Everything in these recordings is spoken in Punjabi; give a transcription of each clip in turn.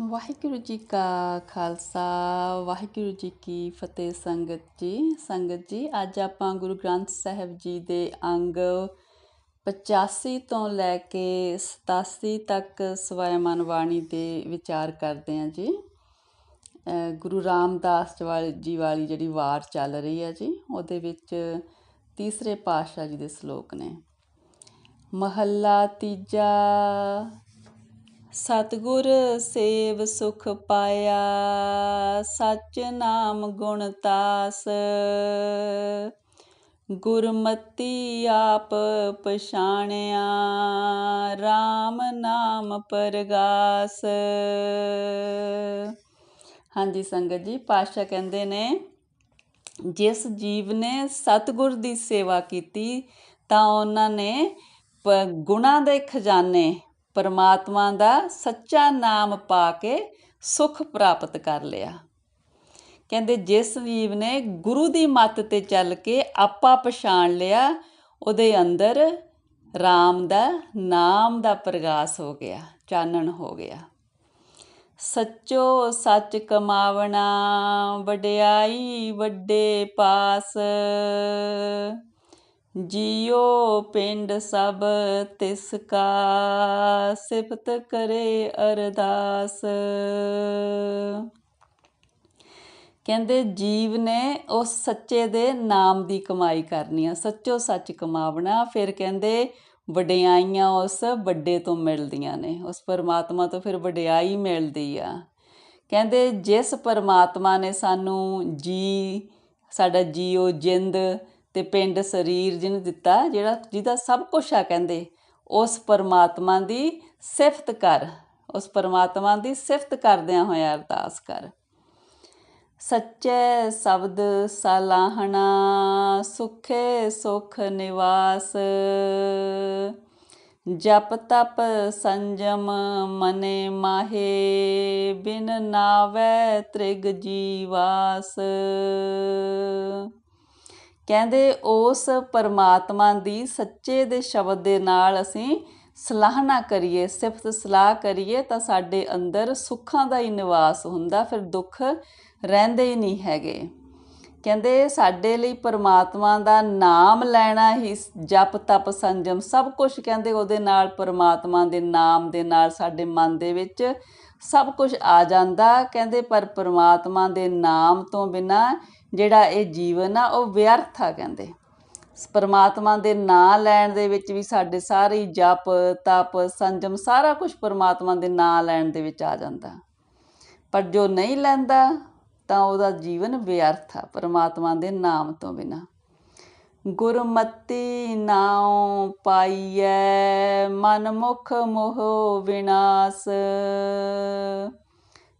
ਵਾਹਿਗੁਰੂ ਜੀ ਕਾ ਖਾਲਸਾ, ਵਾਹਿਗੁਰੂ ਜੀ ਕੀ ਫਤਿਹ ਸੰਗਤ ਜੀ। ਸੰਗਤ ਜੀ, ਅੱਜ ਆਪਾਂ ਗੁਰੂ ਗ੍ਰੰਥ ਸਾਹਿਬ ਜੀ ਦੇ ਅੰਗ 85 ਤੋਂ ਲੈ ਕੇ 87 ਤੱਕ ਸਵੈਮਨ ਬਾਣੀ ਦੇ ਵਿਚਾਰ ਕਰਦੇ ਹਾਂ ਜੀ। ਗੁਰੂ ਰਾਮਦਾਸ ਜੀ ਵਾਲੀ ਜਿਹੜੀ ਵਾਰ ਚੱਲ ਰਹੀ ਹੈ ਜੀ, ਉਹਦੇ ਵਿੱਚ ਤੀਸਰੇ ਪਾਤਸ਼ਾਹ ਜੀ ਦੇ ਸ਼ਲੋਕ ਨੇ। ਮਹੱਲਾ ਤੀਜਾ ਸਤਿਗੁਰ ਸੇਵ ਸੁਖ ਪਾਇਆ, ਸਚ ਨਾਮ ਗੁਣ ਤਾਸ। ਗੁਰਮਤੀ ਆਪ ਪਛਾਣਿਆ RAM ਨਾਮ ਪਰਗਾਸ। ਹਾਂਜੀ ਸੰਗਤ ਜੀ, ਪਾਤਸ਼ਾਹ ਕਹਿੰਦੇ ਨੇ, ਜਿਸ ਜੀਵ ਨੇ ਸਤਿਗੁਰ ਦੀ ਸੇਵਾ ਕੀਤੀ, ਤਾਂ ਉਹਨਾਂ ਨੇ ਪ- ਦੇ ਖਜ਼ਾਨੇ ਪਰਮਾਤਮਾ ਦਾ ਸੱਚਾ ਨਾਮ ਪਾ ਕੇ ਸੁਖ ਪ੍ਰਾਪਤ ਕਰ ਲਿਆ। ਕਹਿੰਦੇ ਜਿਸ ਜੀਵ ਨੇ ਗੁਰੂ ਦੀ ਮੱਤ ਤੇ ਚੱਲ ਕੇ ਆਪਾ ਪਛਾਣ ਲਿਆ, ਉਹਦੇ ਅੰਦਰ RAM ਦਾ ਨਾਮ ਦਾ ਪ੍ਰਗਾਸ ਹੋ ਗਿਆ, ਚਾਨਣ ਹੋ ਗਿਆ। ਸੱਚੋ ਸੱਚ ਕਮਾਵਣਾ, ਵਡਿਆਈ ਵੱਡੇ ਪਾਸ। ਜੀਓ ਪਿੰਡ ਸਭ ਤਿਸ ਕਾ, ਸਿਫਤ ਕਰੇ ਅਰਦਾਸ। ਕਹਿੰਦੇ ਜੀਵ ਨੇ ਉਸ ਸੱਚੇ ਦੇ ਨਾਮ ਦੀ ਕਮਾਈ ਕਰਨੀ ਆ, ਸੱਚੋ ਸੱਚ ਕਮਾਵਣਾ। ਫਿਰ ਕਹਿੰਦੇ ਵਡਿਆਈਆਂ ਉਸ ਵੱਡੇ ਤੋਂ ਮਿਲਦੀਆਂ ਨੇ, ਉਸ ਪਰਮਾਤਮਾ ਤੋਂ ਫਿਰ ਵਡਿਆਈ ਮਿਲਦੀ ਆ। ਕਹਿੰਦੇ ਜਿਸ ਪਰਮਾਤਮਾ ਨੇ ਸਾਨੂੰ ਜੀ, ਸਾਡਾ ਜੀਓ ਜਿੰਦ ਤੇ ਪਿੰਡ ਸਰੀਰ ਜਿਹਨੂੰ ਦਿੱਤਾ, ਜਿਹੜਾ ਜਿਹਦਾ ਸਭ ਕੁਝ ਆ ਕਹਿੰਦੇ, ਉਸ ਪਰਮਾਤਮਾ ਦੀ ਸਿਫਤ ਕਰ, ਉਸ ਪਰਮਾਤਮਾ ਦੀ ਸਿਫਤ ਕਰਦਿਆਂ ਹੋਇਆ ਅਰਦਾਸ ਕਰ। ਸੱਚੇ ਸ਼ਬਦ ਸਲਾਹਣਾ, ਸੁਖੇ ਸੁਖ ਨਿਵਾਸ, ਜਪ ਤਪ ਸੰਜਮ ਮਨੇ ਮਾਹੇ, ਬਿਨ ਨਾਵੇ ਤ੍ਰਿਗ ਜੀਵਾਸ। ਕਹਿੰਦੇ ਉਸ ਪਰਮਾਤਮਾ ਦੀ ਸੱਚੇ ਦੇ ਸ਼ਬਦ ਦੇ ਨਾਲ ਅਸੀਂ ਸਲਾਹਨਾ ਕਰੀਏ, ਸਿਫਤ ਸਲਾਹ ਕਰੀਏ ਤਾਂ ਸਾਡੇ ਅੰਦਰ ਸੁੱਖਾਂ ਦਾ ਹੀ ਨਿਵਾਸ ਹੁੰਦਾ, ਫਿਰ ਦੁੱਖ ਰਹਿੰਦੇ ਹੀ ਨਹੀਂ ਹੈਗੇ। ਕਹਿੰਦੇ ਸਾਡੇ ਲਈ ਪਰਮਾਤਮਾ ਦਾ ਨਾਮ ਲੈਣਾ ਹੀ ਜਪ, ਤਪ, ਸੰਜਮ ਸਭ ਕੁਝ ਕਹਿੰਦੇ ਉਹਦੇ ਨਾਲ, ਪਰਮਾਤਮਾ ਦੇ ਨਾਮ ਦੇ ਨਾਲ ਸਾਡੇ ਮਨ ਦੇ ਵਿੱਚ ਸਭ ਕੁਝ ਆ ਜਾਂਦਾ। ਕਹਿੰਦੇ ਪਰ ਪਰਮਾਤਮਾ ਦੇ ਨਾਮ ਤੋਂ ਬਿਨਾ ਜਿਹੜਾ ਇਹ ਜੀਵਨ ਆ, ਉਹ ਵਿਅਰਥ ਆ ਕਹਿੰਦੇ। ਪਰਮਾਤਮਾ ਦੇ ਨਾਂ ਲੈਣ ਦੇ ਵਿੱਚ ਵੀ ਸਾਡੇ ਸਾਰੇ ਜਪ, ਤਪ, ਸੰਜਮ ਸਾਰਾ ਕੁਝ ਪਰਮਾਤਮਾ ਦੇ ਨਾਂ ਲੈਣ ਦੇ ਵਿੱਚ ਆ ਜਾਂਦਾ। ਪਰ ਜੋ ਨਹੀਂ ਲੈਂਦਾ, ਤਾਂ ਉਹਦਾ ਜੀਵਨ ਵਿਅਰਥ ਆ ਪਰਮਾਤਮਾ ਦੇ ਨਾਮ ਤੋਂ ਬਿਨਾ। ਗੁਰਮਤੀ ਨਾਉ ਪਾਈਐ ਮਨ ਮੁਖ ਮੋਹ ਵਿਨਾਸ਼।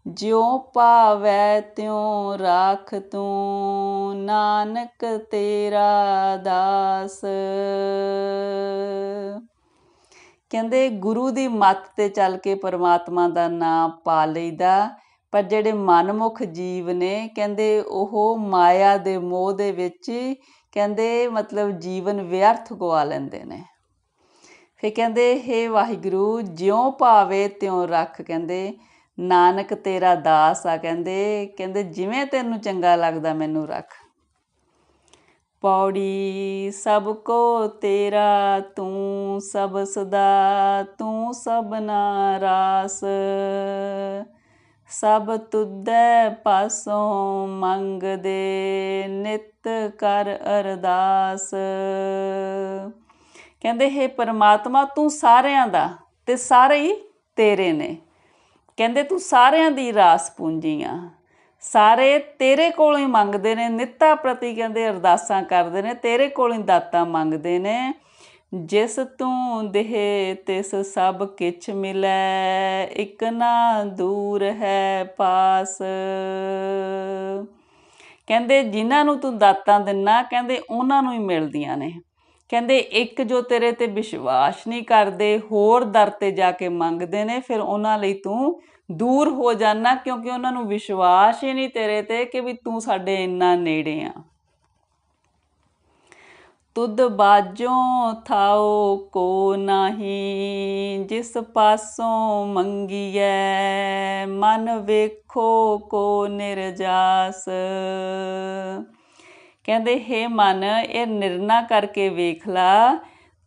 ਜਿਉ ਭਾਵੈ ਤਿਉ ਰਾਖ ਤੂੰ, ਨਾਨਕ ਤੇਰਾ ਦਾਸ। ਕਹਿੰਦੇ ਗੁਰੂ ਦੀ ਮੱਤ ਤੇ ਚੱਲ ਕੇ ਪਰਮਾਤਮਾ ਦਾ ਨਾਮ ਪਾ ਲਈਦਾ, ਪਰ ਜਿਹੜੇ ਮਨਮੁਖ ਜੀਵ ਨੇ, ਕਹਿੰਦੇ ਉਹ ਮਾਇਆ ਦੇ ਮੋਹ ਦੇ ਵਿੱਚ, ਕਹਿੰਦੇ ਮਤਲਬ ਜੀਵਨ ਵਿਅਰਥ ਗਵਾ ਲੈਂਦੇ ਨੇ। ਫੇ ਕਹਿੰਦੇ, ਹੇ ਵਾਹਿਗੁਰੂ, ਜਿਉ ਭਾਵੇ ਤਿਉ ਰੱਖ, ਕਹਿੰਦੇ ਨਾਨਕ ਤੇਰਾ ਦਾਸ ਆ ਕਹਿੰਦੇ ਕਹਿੰਦੇ ਜਿਵੇਂ ਤੈਨੂੰ ਚੰਗਾ ਲੱਗਦਾ ਮੈਨੂੰ ਰੱਖ। ਪੌੜੀ ਸਭ ਕੋ ਤੇਰਾ, ਤੂੰ ਸਭ ਸਦਾ, ਤੂੰ ਸਭਨਾ ਰਾਸ। ਸਭ ਤੁਧੈ ਪਾਸੋਂ ਮੰਗਦੇ ਨਿਤ ਕਰ ਅਰਦਾਸ। ਕਹਿੰਦੇ, ਹੈ ਪਰਮਾਤਮਾ, ਤੂੰ ਸਾਰਿਆਂ ਦਾ ਤੇ ਸਾਰੇ ਹੀ ਤੇਰੇ ਨੇ। ਕਹਿੰਦੇ ਤੂੰ ਸਾਰਿਆਂ ਦੀ ਰਾਸ ਪੂੰਜੀ ਆ ਸਾਰੇ ਤੇਰੇ ਕੋਲੋਂ ਹੀ ਮੰਗਦੇ ਨੇ, ਨਿੱਤਾ ਪ੍ਰਤੀ ਕਹਿੰਦੇ ਅਰਦਾਸਾਂ ਕਰਦੇ ਨੇ, ਤੇਰੇ ਕੋਲੋਂ ਹੀ ਦਾਤਾਂ ਮੰਗਦੇ ਨੇ। ਜਿਸ ਤੂੰ ਦੇਹ, ਤਿਸ ਸਭ ਕਿਛ ਮਿਲੈ, ਇਕ ਨਾ ਦੂਰ ਹੈ ਪਾਸ। ਕਹਿੰਦੇ ਜਿਨ੍ਹਾਂ ਨੂੰ ਤੂੰ ਦਾਤਾਂ ਦਿੰਨਾ, ਕਹਿੰਦੇ ਉਹਨਾਂ ਨੂੰ ਹੀ ਮਿਲਦੀਆਂ ਨੇ। ਕਹਿੰਦੇ ਇੱਕ ਜੋ ਤੇਰੇ ਤੇ ਵਿਸ਼ਵਾਸ ਨਹੀਂ ਕਰਦੇ, ਹੋਰ ਦਰ ਤੇ ਜਾ ਕੇ ਮੰਗਦੇ ਨੇ, ਫਿਰ ਉਹਨਾਂ ਲਈ ਤੂੰ ਦੂਰ ਹੋ ਜਾਣਾ ਕਿਉਂਕਿ ਉਹਨਾਂ ਨੂੰ ਵਿਸ਼ਵਾਸ ਹੀ ਨਹੀਂ ਤੇਰੇ ਤੇ ਕਿ ਵੀ ਤੂੰ ਸਾਡੇ ਇੰਨਾ ਨੇੜੇ ਆ। ਤੁਧ ਬਾਜੋਂ ਥਾਓ ਕੋ ਨਹੀਂ, ਜਿਸ ਪਾਸੋਂ ਮੰਗੀਐ, ਮਨ ਵੇਖੋ ਕੋ ਨਿਰਜਾਸ। ਕਹਿੰਦੇ, ਹੇ ਮਨ, ਇਹ ਨਿਰਣਾ ਕਰਕੇ ਵੇਖ ਲਾ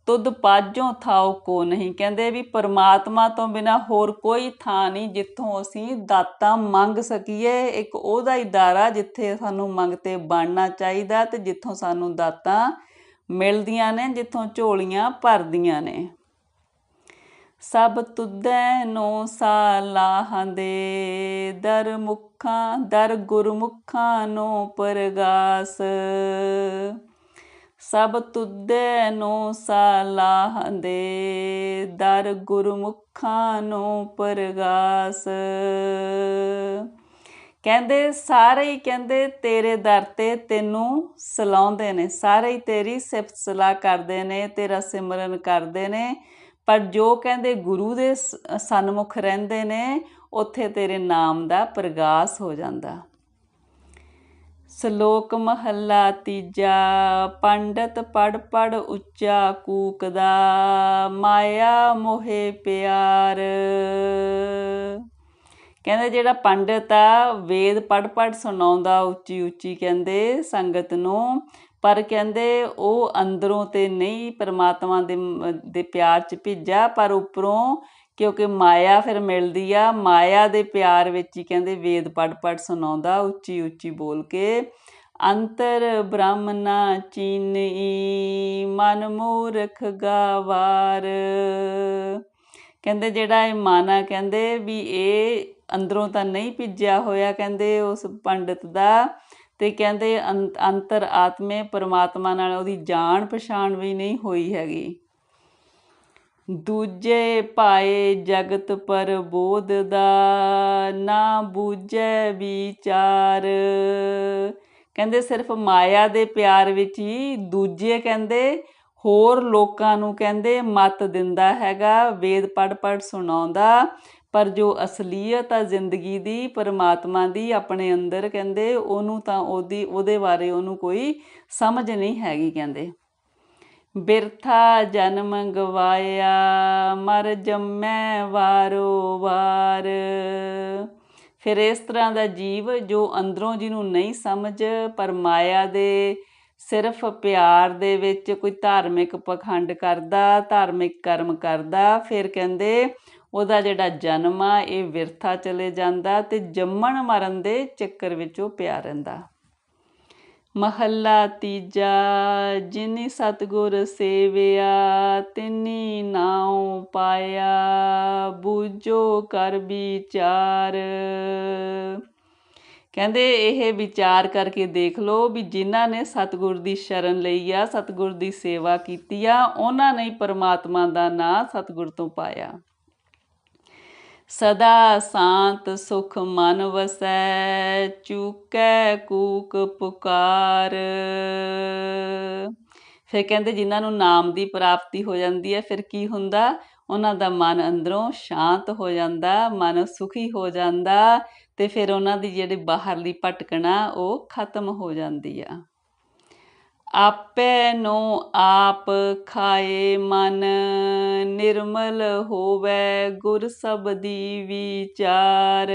ਤੁਧ ਪਾਜੋਂ ਥਾਓ ਕੋ ਨਹੀਂ। ਕਹਿੰਦੇ ਵੀ ਪਰਮਾਤਮਾ ਤੋਂ ਬਿਨਾ ਹੋਰ ਕੋਈ ਥਾਂ ਨਹੀਂ ਜਿੱਥੋਂ ਅਸੀਂ ਦਾਤਾਂ ਮੰਗ ਸਕੀਏ। ਇੱਕ ਉਹਦਾ ਹੀ ਦਾਰਾ ਜਿੱਥੇ ਸਾਨੂੰ ਮੰਗਤੇ ਬਣਨਾ ਚਾਹੀਦਾ ਤੇ ਜਿੱਥੋਂ ਸਾਨੂੰ ਦਾਤਾਂ ਮਿਲਦੀਆਂ ਨੇ, ਜਿੱਥੋਂ ਝੋਲੀਆਂ ਭਰਦੀਆਂ ਨੇ। ਸਭ ਤੁਧੈ ਨੋ ਸਾਲਾਹਾਂ ਦੇ, ਦਰ ਮੁਖਾਂ, ਦਰ ਗੁਰਮੁਖਾਂ ਨੋ ਪਰਗਾਸ। ਸਭ ਤੁਧੈ ਨੋ ਸਾਲਾਹ ਦੇ। ਦਰ ਗੁਰਮੁਖਾਂ ਨੋ ਪਰਗਾਸ। ਕਹਿੰਦੇ, ਸਾਰੇ ਹੀ ਕਹਿੰਦੇ, ਤੇਰੇ ਦਰ ਤੇ ਤੈਨੂੰ ਸਲਾਉਂਦੇ ਨੇ। ਸਾਰੇ ਹੀ ਤੇਰੀ ਸਿਫਤ ਸਲਾਹ ਕਰਦੇ ਨੇ, ਤੇਰਾ ਸਿਮਰਨ ਕਰਦੇ ਨੇ। ਪਰ ਜੋ ਕਹਿੰਦੇ ਗੁਰੂ ਦੇ ਸਨਮੁਖ ਰਹਿੰਦੇ ਨੇ, ਉੱਥੇ ਤੇਰੇ ਨਾਮ ਦਾ ਪ੍ਰਗਾਸ ਹੋ ਜਾਂਦਾ। ਸ਼ਲੋਕ ਮਹੱਲਾ ਤੀਜਾ, ਪੰਡਤ ਪੜ ਪੜ ਉੱਚਾ ਕੂਕਦਾ, ਮਾਇਆ ਮੋਹੇ ਪਿਆਰ। ਕਹਿੰਦੇ ਜਿਹੜਾ ਪੰਡਤ ਆ, ਵੇਦ ਪੜ ਪੜ ਸੁਣਾਉਂਦਾ ਉੱਚੀ ਉੱਚੀ ਕਹਿੰਦੇ ਸੰਗਤ ਨੂੰ, ਪਰ ਕਹਿੰਦੇ ਉਹ ਅੰਦਰੋਂ ਤੇ ਨਹੀਂ ਪਰਮਾਤਮਾ ਦੇ ਦੇ ਪਿਆਰ ਚ ਭਿੱਜਾ ਪਰ ਉੱਪਰੋਂ ਕਿਉਂਕਿ ਮਾਇਆ ਫਿਰ ਮਿਲਦੀ ਆ, ਮਾਇਆ ਦੇ ਪਿਆਰ ਵਿੱਚ ਹੀ ਕਹਿੰਦੇ ਵੇਦ ਪੜ ਪੜ ਸੁਣਾਉਂਦਾ, ਉੱਚੀ ਉੱਚੀ ਬੋਲ ਕੇ। ਅੰਤਰ ਬ੍ਰਹਮਨਾ ਚੀਨੀ, ਮਨ ਮੂਰਖ ਗਾਵਾਰ। ਕਹਿੰਦੇ ਜਿਹੜਾ ਇਹ ਮਾਨਾ ਕਹਿੰਦੇ ਵੀ ਇਹ ਅੰਦਰੋਂ ਤਾਂ ਨਹੀਂ ਭਿੱਜਿਆ ਹੋਇਆ ਕਹਿੰਦੇ ਉਸ ਪੰਡਤ ਦਾ, ਤੇ ਕਹਿੰਦੇ ਅੰਤਰ ਆਤਮੇ ਪਰਮਾਤਮਾ ਨਾਲ ਉਹਦੀ ਜਾਣ ਪਛਾਣ ਵੀ ਨਹੀਂ ਹੋਈ ਹੈਗੀ। ਦੂਜੇ ਪਾਏ ਜਗਤ ਪਰ ਬੋਧ ਦਾ, ਨਾ ਬੂਝੈ ਵਿਚਾਰ। ਕਹਿੰਦੇ ਸਿਰਫ ਮਾਇਆ ਦੇ ਪਿਆਰ ਵਿੱਚ ਹੀ ਦੂਜੇ ਕਹਿੰਦੇ, ਹੋਰ ਲੋਕਾਂ ਨੂੰ ਕਹਿੰਦੇ ਮਤ ਦਿੰਦਾ ਹੈਗਾ, ਵੇਦ ਪੜ ਪੜ ਸੁਣਾਉਂਦਾ। ਪਰ ਜੋ ਅਸਲੀਅਤ ਆ ਜ਼ਿੰਦਗੀ ਦੀ, ਪਰਮਾਤਮਾ ਦੀ ਆਪਣੇ ਅੰਦਰ ਕਹਿੰਦੇ, ਉਹਨੂੰ ਤਾਂ ਉਹਦੀ, ਉਹਦੇ ਬਾਰੇ ਉਹਨੂੰ ਕੋਈ ਸਮਝ ਨਹੀਂ ਹੈਗੀ ਕਹਿੰਦੇ। ਬਿਰਥਾ ਜਨਮ ਗਵਾਇਆ ਮਰ ਜੰਮੈ ਵਾਰੋ ਵਾਰ। ਫਿਰ ਇਸ ਤਰ੍ਹਾਂ ਦਾ ਜੀਵ ਜੋ ਅੰਦਰੋਂ ਜਿਹਨੂੰ ਨਹੀਂ ਸਮਝ, ਪਰ ਮਾਇਆ ਦੇ, ਸਿਰਫ ਪਿਆਰ ਦੇ ਵਿੱਚ ਕੋਈ ਧਾਰਮਿਕ ਪਖੰਡ ਕਰਦਾ, ਧਾਰਮਿਕ ਕਰਮ ਕਰਦਾ, ਫਿਰ ਕਹਿੰਦੇ ਉਹਦਾ ਜਿਹੜਾ ਜਨਮ ਆ, ਇਹ ਵਿਰਥਾ ਚਲੇ ਜਾਂਦਾ ਤੇ ਜੰਮਣ ਮਰਨ ਦੇ ਚੱਕਰ ਵਿੱਚ ਉਹ ਪਿਆ ਰਹਿੰਦਾ। ਮਹੱਲਾ ਤੀਜਾ, ਜਿਨੀ ਸਤਗੁਰ ਸੇਵਿਆ, ਤਿਨੀ ਨਾਉ ਪਾਇਆ, ਬੂਝੋ ਕਰ ਵਿਚਾਰ। ਕਹਿੰਦੇ ਇਹ ਵਿਚਾਰ ਕਰਕੇ ਦੇਖ ਲਓ ਵੀ ਜਿਨ੍ਹਾਂ ਨੇ ਸਤਗੁਰ ਦੀ ਸ਼ਰਨ ਲਈ ਆ, ਸਤਗੁਰ ਦੀ ਸੇਵਾ ਕੀਤੀ ਆ, ਉਹਨਾਂ ਨੇ ਪਰਮਾਤਮਾ ਦਾ ਨਾਂ ਸਤਗੁਰ ਤੋਂ ਪਾਇਆ। ਸਦਾ ਸ਼ਾਂਤ ਸੁਖ ਮਨ ਵਸੈ, ਚੂਕੈ ਕੂਕ ਪੁਕਾਰ। ਫਿਰ ਕਹਿੰਦੇ ਜਿਨ੍ਹਾਂ ਨੂੰ ਨਾਮ ਦੀ ਪ੍ਰਾਪਤੀ ਹੋ ਜਾਂਦੀ ਹੈ, ਫਿਰ ਕੀ ਹੁੰਦਾ? ਉਹਨਾਂ ਦਾ ਮਨ ਅੰਦਰੋਂ ਸ਼ਾਂਤ ਹੋ ਜਾਂਦਾ, ਮਨ ਸੁਖੀ ਹੋ ਜਾਂਦਾ ਤੇ ਫਿਰ ਉਹਨਾਂ ਦੀ ਜਿਹੜੀ ਬਾਹਰਲੀ ਭਟਕਣਾ ਉਹ ਖਤਮ ਹੋ ਜਾਂਦੀ ਆ। ਆਪੇ ਨੂੰ ਆਪ ਖਾਏ ਮਨ, ਨਿਰਮਲ ਹੋਵੇ ਗੁਰ ਸਬਦੀ ਵਿਚਾਰ।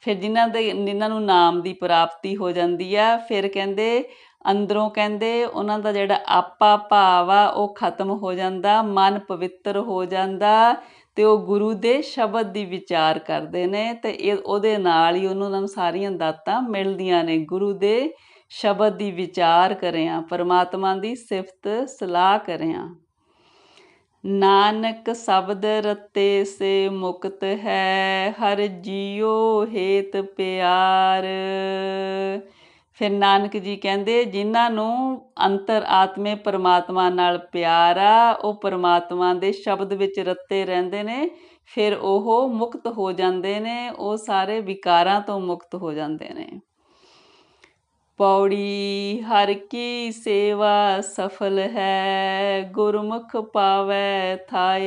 ਫਿਰ ਜਿਨ੍ਹਾਂ ਦੇ, ਜਿਨ੍ਹਾਂ ਨੂੰ ਨਾਮ ਦੀ ਪ੍ਰਾਪਤੀ ਹੋ ਜਾਂਦੀ ਆ, ਫਿਰ ਕਹਿੰਦੇ, ਅੰਦਰੋਂ ਕਹਿੰਦੇ, ਉਹਨਾਂ ਦਾ ਜਿਹੜਾ ਆਪਾ ਭਾਵ ਆ, ਉਹ ਖਤਮ ਹੋ ਜਾਂਦਾ, ਮਨ ਪਵਿੱਤਰ ਹੋ ਜਾਂਦਾ, ਤੇ ਉਹ ਗੁਰੂ ਦੇ ਸ਼ਬਦ ਦੀ ਵਿਚਾਰ ਕਰਦੇ ਨੇ, ਤੇ ਇਹ, ਉਹਦੇ ਨਾਲ ਹੀ ਉਹਨਾਂ ਨੂੰ ਸਾਰੀਆਂ ਦਾਤਾਂ ਮਿਲਦੀਆਂ ਨੇ ਗੁਰੂ ਦੇ ਸ਼ਬਦ ਦੀ ਵਿਚਾਰ ਕਰਿਆ, ਪਰਮਾਤਮਾ ਦੀ ਸਿਫਤ ਸਲਾਹ ਕਰਿਆ। ਨਾਨਕ ਸ਼ਬਦ ਰਤੇ ਸੇ ਮੁਕਤ ਹੈ, ਹਰ ਜੀਉ ਹੇਤ ਪਿਆਰ। ਫਿਰ ਨਾਨਕ ਜੀ ਕਹਿੰਦੇ, ਜਿਨ੍ਹਾਂ ਨੂੰ ਅੰਤਰ ਆਤਮੇ ਪਰਮਾਤਮਾ ਨਾਲ ਪਿਆਰ ਆ, ਉਹ ਪਰਮਾਤਮਾ ਦੇ ਸ਼ਬਦ ਵਿੱਚ ਰੱਤੇ ਰਹਿੰਦੇ ਨੇ, ਫਿਰ ਉਹ ਮੁਕਤ ਹੋ ਜਾਂਦੇ ਨੇ, ਉਹ ਸਾਰੇ ਵਿਕਾਰਾਂ ਤੋਂ ਮੁਕਤ ਹੋ ਜਾਂਦੇ ਨੇ। ਪੌੜੀ, ਹਰ ਕੀ ਸੇਵਾ ਸਫਲ ਹੈ, ਗੁਰਮੁਖ ਪਾਵੇ ਥਾਏ।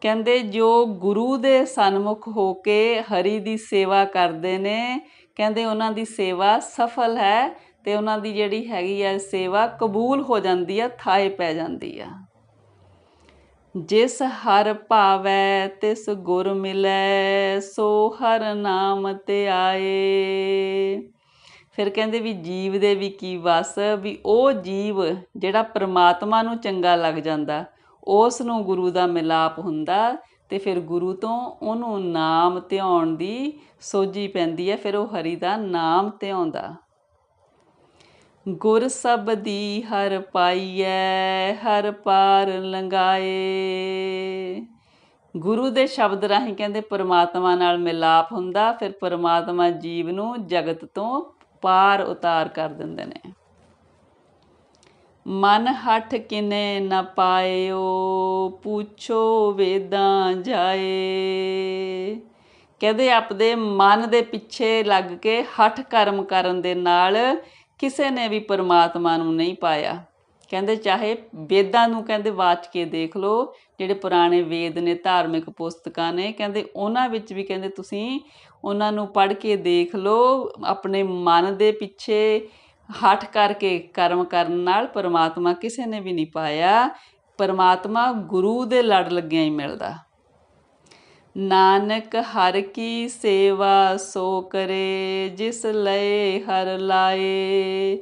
ਕਹਿੰਦੇ, ਜੋ ਗੁਰੂ ਦੇ ਸਨਮੁਖ ਹੋ ਕੇ ਹਰੀ ਦੀ ਸੇਵਾ ਕਰਦੇ ਨੇ, ਕਹਿੰਦੇ ਉਹਨਾਂ ਦੀ ਸੇਵਾ ਸਫਲ ਹੈ ਤੇ ਉਹਨਾਂ ਦੀ ਜਿਹੜੀ ਹੈਗੀ ਆ ਸੇਵਾ ਕਬੂਲ ਹੋ ਜਾਂਦੀ ਆ, ਥਾਏ ਪੈ ਜਾਂਦੀ ਆ। ਜਿਸ ਹਰ ਭਾਵੈ, ਤਿਸ ਗੁਰ ਮਿਲੈ, ਸੋ ਹਰ ਨਾਮ ਤੇ ਆਏ। ਫਿਰ ਕਹਿੰਦੇ ਵੀ ਜੀਵ ਦੇ ਵੀ ਕੀ ਵਸ, ਵੀ ਉਹ ਜੀਵ ਜਿਹੜਾ ਪ੍ਰਮਾਤਮਾ ਨੂੰ ਚੰਗਾ ਲੱਗ ਜਾਂਦਾ, ਉਸ ਨੂੰ ਗੁਰੂ ਦਾ ਮਿਲਾਪ ਹੁੰਦਾ ਤੇ ਫਿਰ ਗੁਰੂ ਤੋਂ ਉਹਨੂੰ ਨਾਮ ਧਿਆਉਣ ਦੀ ਸੋਝੀ ਪੈਂਦੀ ਹੈ, ਫਿਰ ਉਹ ਹਰੀ ਦਾ ਨਾਮ ਧਿਆਉਂਦਾ। ਗੁਰ ਸਬਦੀ ਹਰ ਪਾਈਐ, ਹਰ ਪਾਰ ਲੰਗਾਏ ਗੁਰੂ ਦੇ ਸ਼ਬਦ ਰਾਹੀਂ ਕਹਿੰਦੇ, ਪਰਮਾਤਮਾ ਨਾਲ ਮਿਲਾਪ ਹੁੰਦਾ, ਫਿਰ ਪਰਮਾਤਮਾ ਜੀਵ ਨੂੰ ਜਗਤ ਤੋਂ ਪਾਰ ਉਤਾਰ ਕਰ ਦਿੰਦੇ ਨੇ। ਮਨ ਹੱਠ ਕਿਨੇ ਨਾ ਪਾਇਓ, ਪੁੱਛੋ ਵੇਦਾਂ ਜਾਏ। ਕਹਿੰਦੇ, ਆਪਦੇ ਮਨ ਦੇ ਪਿੱਛੇ ਲੱਗ ਕੇ ਹੱਠ ਕਰਮ ਕਰਨ ਦੇ ਨਾਲ ਕਿਸੇ ਨੇ ਵੀ ਪਰਮਾਤਮਾ ਨੂੰ ਨਹੀਂ ਪਾਇਆ। ਕਹਿੰਦੇ ਚਾਹੇ ਵੇਦਾਂ ਨੂੰ ਕਹਿੰਦੇ ਵਾਚ ਕੇ ਦੇਖ ਲਓ, ਜਿਹੜੇ ਪੁਰਾਣੇ ਵੇਦ ਨੇ, ਧਾਰਮਿਕ ਪੁਸਤਕਾਂ ਨੇ, ਕਹਿੰਦੇ ਉਹਨਾਂ ਵਿੱਚ ਵੀ ਕਹਿੰਦੇ ਤੁਸੀਂ ਉਹਨਾਂ ਨੂੰ ਪੜ੍ਹ ਕੇ ਦੇਖ ਲਓ, ਆਪਣੇ ਮਨ ਦੇ ਪਿੱਛੇ ਹਠ ਕਰਕੇ ਕਰਮ ਕਰਨ ਨਾਲ ਪਰਮਾਤਮਾ ਕਿਸੇ ਨੇ ਵੀ ਨਹੀਂ ਪਾਇਆ। ਪਰਮਾਤਮਾ ਗੁਰੂ ਦੇ ਲੜ ਲੱਗਿਆਂ ਹੀ ਮਿਲਦਾ। ਨਾਨਕ ਹਰ ਕੀ ਸੇਵਾ ਸੋ ਕਰੇ, ਜਿਸ ਲਏ ਹਰ ਲਾਏ।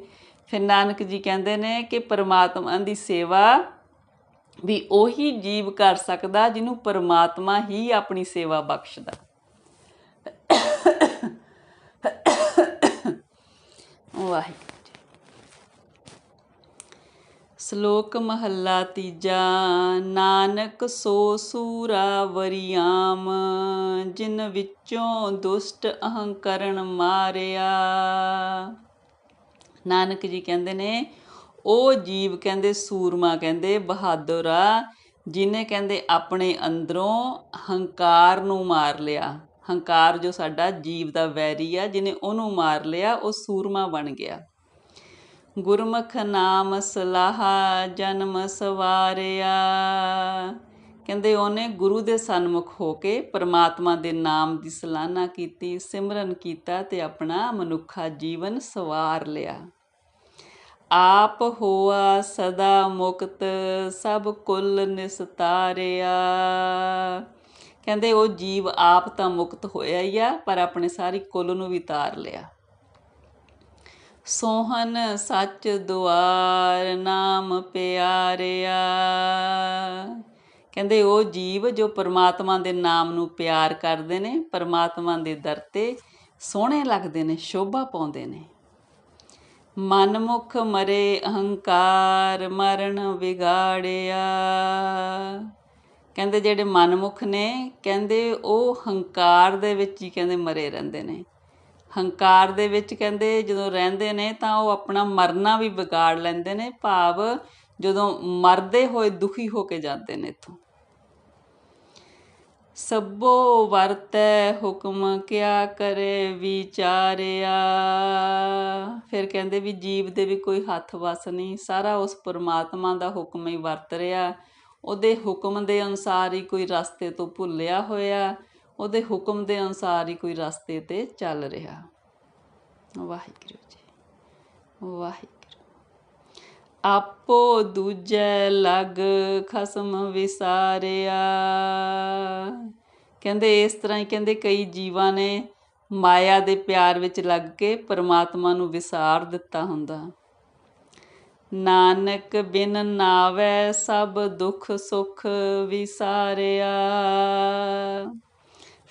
ਫਿਰ ਨਾਨਕ ਜੀ ਕਹਿੰਦੇ ਨੇ ਕਿ ਪਰਮਾਤਮਾ ਦੀ ਸੇਵਾ ਵੀ ਉਹੀ ਜੀਵ ਕਰ ਸਕਦਾ, ਜਿਹਨੂੰ ਪਰਮਾਤਮਾ ਹੀ ਆਪਣੀ ਸੇਵਾ ਬਖਸ਼ਦਾ। ਵਾਹਿਗੁਰੂ ਜੀ ਸ਼ਲੋਕ ਮਹੱਲਾ ਤੀਜਾ, ਨਾਨਕ ਸੋ ਸੂਰਾ ਵਰਿਆਮ ਜਿਨ ਵਿੱਚੋਂ ਦੁਸ਼ਟ ਅਹੰਕਰਨ ਮਾਰਿਆ। ਨਾਨਕ ਜੀ ਕਹਿੰਦੇ ਨੇ, ਉਹ ਜੀਵ ਕਹਿੰਦੇ ਸੂਰਮਾ ਕਹਿੰਦੇ ਬਹਾਦਰ ਆ, ਜਿਨੇ ਕਹਿੰਦੇ ਆਪਣੇ ਅੰਦਰੋਂ ਹੰਕਾਰ ਨੂੰ ਮਾਰ ਲਿਆ। ਹੰਕਾਰ ਜੋ ਸਾਡਾ ਜੀਵ ਦਾ ਵੈਰੀ ਆ, ਜਿਨੇ ਉਹਨੂੰ ਮਾਰ ਲਿਆ, ਉਹ ਸੂਰਮਾ ਬਣ ਗਿਆ। ਗੁਰਮੁਖ ਨਾਮ ਸਲਾਹਾ ਜਨਮ ਸਵਾਰਿਆ। ਕਹਿੰਦੇ ਉਹਨੇ ਗੁਰੂ ਦੇ ਸਨਮੁਖ ਹੋ ਕੇ ਪਰਮਾਤਮਾ ਦੇ ਨਾਮ ਦੀ ਸਲਾਹਨਾ ਕੀਤੀ, ਸਿਮਰਨ ਕੀਤਾ ਤੇ ਆਪਣਾ ਮਨੁੱਖਾ ਜੀਵਨ ਸਵਾਰ ਲਿਆ। ਆਪ ਹੋਆ ਸਦਾ ਮੁਕਤ, ਸਭ ਕੁੱਲ ਨਿਸਤਾਰਿਆ। ਕਹਿੰਦੇ ਉਹ ਜੀਵ ਆਪ ਤਾਂ ਮੁਕਤ ਹੋਇਆ ਹੀ ਆ, ਪਰ ਆਪਣੇ ਸਾਰੀ ਕੁੱਲ ਨੂੰ ਵੀ ਤਾਰ ਲਿਆ। ਸੋਹਨ ਸੱਚ ਦੁਆਰ ਨਾਮ ਪਿਆਰਿਆ। ਕਹਿੰਦੇ ਉਹ ਜੀਵ ਜੋ ਪਰਮਾਤਮਾ ਦੇ ਨਾਮ ਨੂੰ ਪਿਆਰ ਕਰਦੇ ਨੇ, ਪਰਮਾਤਮਾ ਦੇ ਦਰ ਤੇ ਸੋਹਣੇ ਲੱਗਦੇ ਨੇ, ਸ਼ੋਭਾ ਪਾਉਂਦੇ ਨੇ। ਮਨਮੁਖ ਮਰੇ ਅਹੰਕਾਰ, ਮਰਨ ਵਿਗਾੜਿਆ। ਕਹਿੰਦੇ ਜਿਹੜੇ ਮਨਮੁਖ ਨੇ, ਕਹਿੰਦੇ ਉਹ ਹੰਕਾਰ ਦੇ ਵਿੱਚ ਹੀ ਕਹਿੰਦੇ ਮਰੇ ਰਹਿੰਦੇ ਨੇ। ਹੰਕਾਰ ਦੇ ਵਿੱਚ ਕਹਿੰਦੇ ਜਦੋਂ ਰਹਿੰਦੇ ਨੇ ਤਾਂ ਉਹ ਆਪਣਾ ਮਰਨਾ ਵੀ ਵਿਗਾੜ ਲੈਂਦੇ ਨੇ, ਭਾਵ ਜਦੋਂ ਮਰਦੇ ਹੋਏ ਦੁਖੀ ਹੋ ਕੇ ਜਾਂਦੇ ਨੇ ਇਥੋਂ। ਸਭੋ ਵਰਤੈ ਹੁਕਮ ਕਿਆ ਕਰੇ ਵਿਚਾਰਿਆ। ਫਿਰ ਕਹਿੰਦੇ ਵੀ ਜੀਵ ਦੇ ਵੀ ਕੋਈ ਹੱਥ ਵਸ ਨਹੀਂ ਸਾਰਾ ਉਸ ਪਰਮਾਤਮਾ ਦਾ ਹੁਕਮ ਹੀ ਵਰਤ ਰਿਹਾ। ਉਹਦੇ ਹੁਕਮ ਦੇ ਅਨੁਸਾਰ ਹੀ ਕੋਈ ਰਸਤੇ ਤੋਂ ਭੁੱਲਿਆ ਹੋਇਆ। ਉਹਦੇ ਹੁਕਮ ਦੇ ਅਨੁਸਾਰ ਹੀ ਕੋਈ ਰਸਤੇ ਤੇ ਚੱਲ ਰਿਹਾ। ਵਾਹਿਗੁਰੂ ਜੀ, ਵਾਹਿਗੁਰੂ। ਆਪੋ ਦੂਜੈ ਲਗ ਖਸਮ ਵਿਸਾਰਿਆ। ਕਹਿੰਦੇ ਇਸ ਤਰ੍ਹਾਂ ਹੀ ਕਹਿੰਦੇ ਕਈ ਜੀਵਾਂ ਨੇ ਮਾਇਆ ਦੇ ਪਿਆਰ ਵਿੱਚ ਲੱਗ ਕੇ ਪਰਮਾਤਮਾ ਨੂੰ ਵਿਸਾਰ ਦਿੱਤਾ ਹੁੰਦਾ। ਨਾਨਕ ਬਿਨ ਨਾਵੈ ਸਭ ਦੁੱਖ ਸੁਖ ਵਿਸਾਰਿਆ।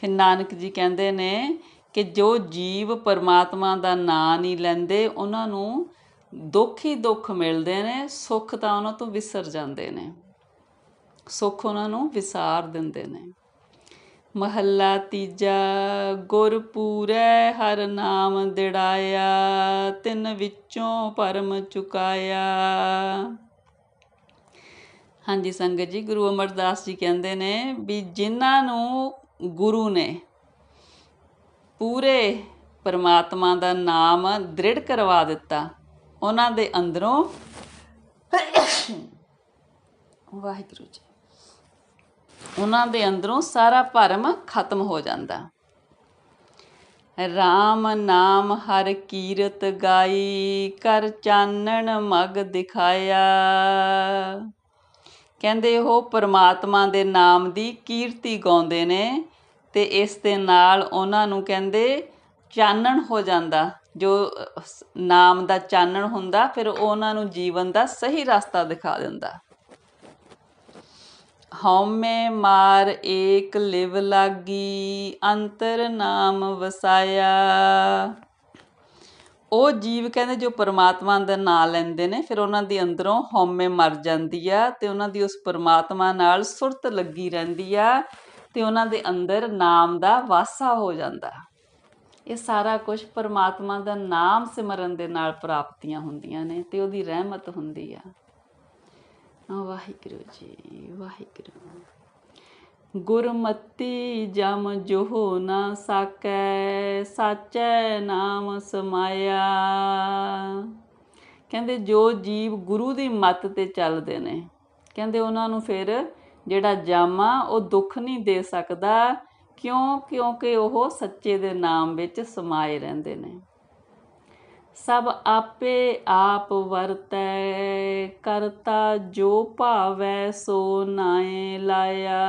ਫਿਰ ਨਾਨਕ ਜੀ ਕਹਿੰਦੇ ਨੇ ਕਿ ਜੋ ਜੀਵ ਪਰਮਾਤਮਾ ਦਾ ਨਾਂ ਨਹੀਂ ਲੈਂਦੇ, ਉਹਨਾਂ ਨੂੰ ਦੁੱਖ ਹੀ ਦੁੱਖ ਮਿਲਦੇ ਨੇ, ਸੁੱਖ ਤਾਂ ਉਹਨਾਂ ਤੋਂ ਵਿਸਰ ਜਾਂਦੇ ਨੇ। ਸੁੱਖ ਉਹਨਾਂ ਨੂੰ ਵਿਸਾਰ ਦਿੰਦੇ ਨੇ। ਮਹੱਲਾ ਤੀਜਾ, ਗੁਰ ਪੂਰੈ, ਹਰ ਨਾਮ ਦਿੜਾਇਆ, ਤਿੰਨ ਵਿੱਚੋਂ ਪਰਮ ਚੁਕਾਇਆ। ਹਾਂਜੀ ਸੰਗਤ ਜੀ, ਗੁਰੂ ਅਮਰਦਾਸ ਜੀ ਕਹਿੰਦੇ ਨੇ ਵੀ ਜਿਨ੍ਹਾਂ ਨੂੰ ਗੁਰੂ ਨੇ ਪੂਰੇ ਪਰਮਾਤਮਾ ਦਾ ਨਾਮ ਦ੍ਰਿੜ ਕਰਵਾ ਦਿੱਤਾ। ਉਹਨਾਂ ਦੇ ਅੰਦਰੋਂ ਵਾਹਿਗੁਰੂ ਜੀ, ਉਹਨਾਂ ਦੇ ਅੰਦਰੋਂ ਸਾਰਾ ਭਰਮ ਖਤਮ ਹੋ ਜਾਂਦਾ। RAM ਨਾਮ ਹਰ ਕੀਰਤ ਗਾਈ, ਕਰ ਚਾਨਣ ਮਗ ਦਿਖਾਇਆ। ਕਹਿੰਦੇ ਉਹ ਪਰਮਾਤਮਾ ਦੇ ਨਾਮ ਦੀ ਕੀਰਤੀ ਗਾਉਂਦੇ ਨੇ। ਤੇ ਇਸ ਦੇ ਨਾਲ ਉਹਨਾਂ ਨੂੰ ਕਹਿੰਦੇ ਚਾਨਣ ਹੋ ਜਾਂਦਾ, ਜੋ ਨਾਮ ਦਾ ਚਾਨਣ ਹੁੰਦਾ, ਫਿਰ ਉਹਨਾਂ ਨੂੰ ਜੀਵਨ ਦਾ ਸਹੀ ਰਸਤਾ ਦਿਖਾ ਦਿੰਦਾ। ਹਉਮੈ ਮਾਰ ਏਕ ਲਿਵ ਲਾਗੀ, ਅੰਤਰ ਨਾਮ ਵਸਾਇਆ। ਉਹ ਜੀਵ ਕਹਿੰਦੇ ਜੋ ਪਰਮਾਤਮਾ ਦਾ ਨਾਮ ਲੈਂਦੇ ਨੇ, ਫਿਰ ਉਹਨਾਂ ਦੀ ਅੰਦਰੋਂ ਹਉਮੈ ਮਰ ਜਾਂਦੀ ਆ ਤੇ ਉਹਨਾਂ ਦੀ ਉਸ ਪਰਮਾਤਮਾ ਨਾਲ ਸੁਰਤ ਲੱਗੀ ਰਹਿੰਦੀ ਆ। ਤੇ ਉਹਨਾਂ ਦੇ ਅੰਦਰ ਨਾਮ ਦਾ ਵਾਸਾ ਹੋ ਜਾਂਦਾ ਇਹ ਸਾਰਾ ਕੁਝ ਪਰਮਾਤਮਾ ਦਾ ਨਾਮ ਸਿਮਰਨ ਦੇ ਨਾਲ ਪ੍ਰਾਪਤੀਆਂ ਹੁੰਦੀਆਂ ਨੇ ਤੇ ਉਹਦੀ ਰਹਿਮਤ ਹੁੰਦੀ ਆ। ਵਾਹਿਗੁਰੂ ਜੀ, ਵਾਹਿਗੁਰੂ। ਗੁਰਮਤੀ ਜਮ ਜੋ ਨਾ ਸਾਕੈ, ਸਾਚੈ ਨਾਮ ਸਮਾਇਆ। ਕਹਿੰਦੇ ਜੋ ਜੀਵ ਗੁਰੂ ਦੀ ਮੱਤ ਤੇ ਚੱਲਦੇ ਨੇ, ਕਹਿੰਦੇ ਉਹਨਾਂ ਨੂੰ ਫਿਰ ਜਿਹੜਾ ਜਾਮਾ, ਉਹ ਦੁੱਖ ਨਹੀਂ ਦੇ ਸਕਦਾ, ਕਿਉਂ? ਕਿਉਂਕਿ ਉਹ ਸੱਚੇ ਦੇ ਨਾਮ ਵਿੱਚ ਸਮਾਏ ਰਹਿੰਦੇ ਨੇ। ਸਭ ਆਪੇ ਆਪ ਵਰਤੈ, ਕਰਤਾ ਜੋ ਭਾਵੈ ਸੋ ਨਾਏ ਲਾਇਆ।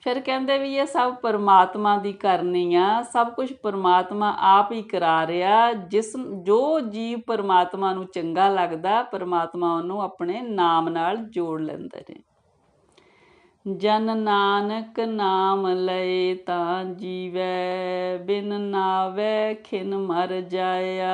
ਫਿਰ ਕਹਿੰਦੇ ਵੀ ਇਹ ਸਭ ਪਰਮਾਤਮਾ ਦੀ ਕਰਨੀ ਆ, ਸਭ ਕੁਝ ਪਰਮਾਤਮਾ ਆਪ ਹੀ ਕਰਾ ਰਿਹਾ। ਜਿਸ ਜੋ ਜੀਵ ਪਰਮਾਤਮਾ ਨੂੰ ਚੰਗਾ ਲੱਗਦਾ, ਪਰਮਾਤਮਾ ਉਹਨੂੰ ਆਪਣੇ ਨਾਮ ਨਾਲ ਜੋੜ ਲੈਂਦੇ ਨੇ। ਜਨ ਨਾਨਕ ਨਾਮ ਲਏ ਤਾਂ ਜੀਵੈ, ਬਿਨ ਨਾਵੇ ਖਿਨ ਮਰ ਜਾਇਆ।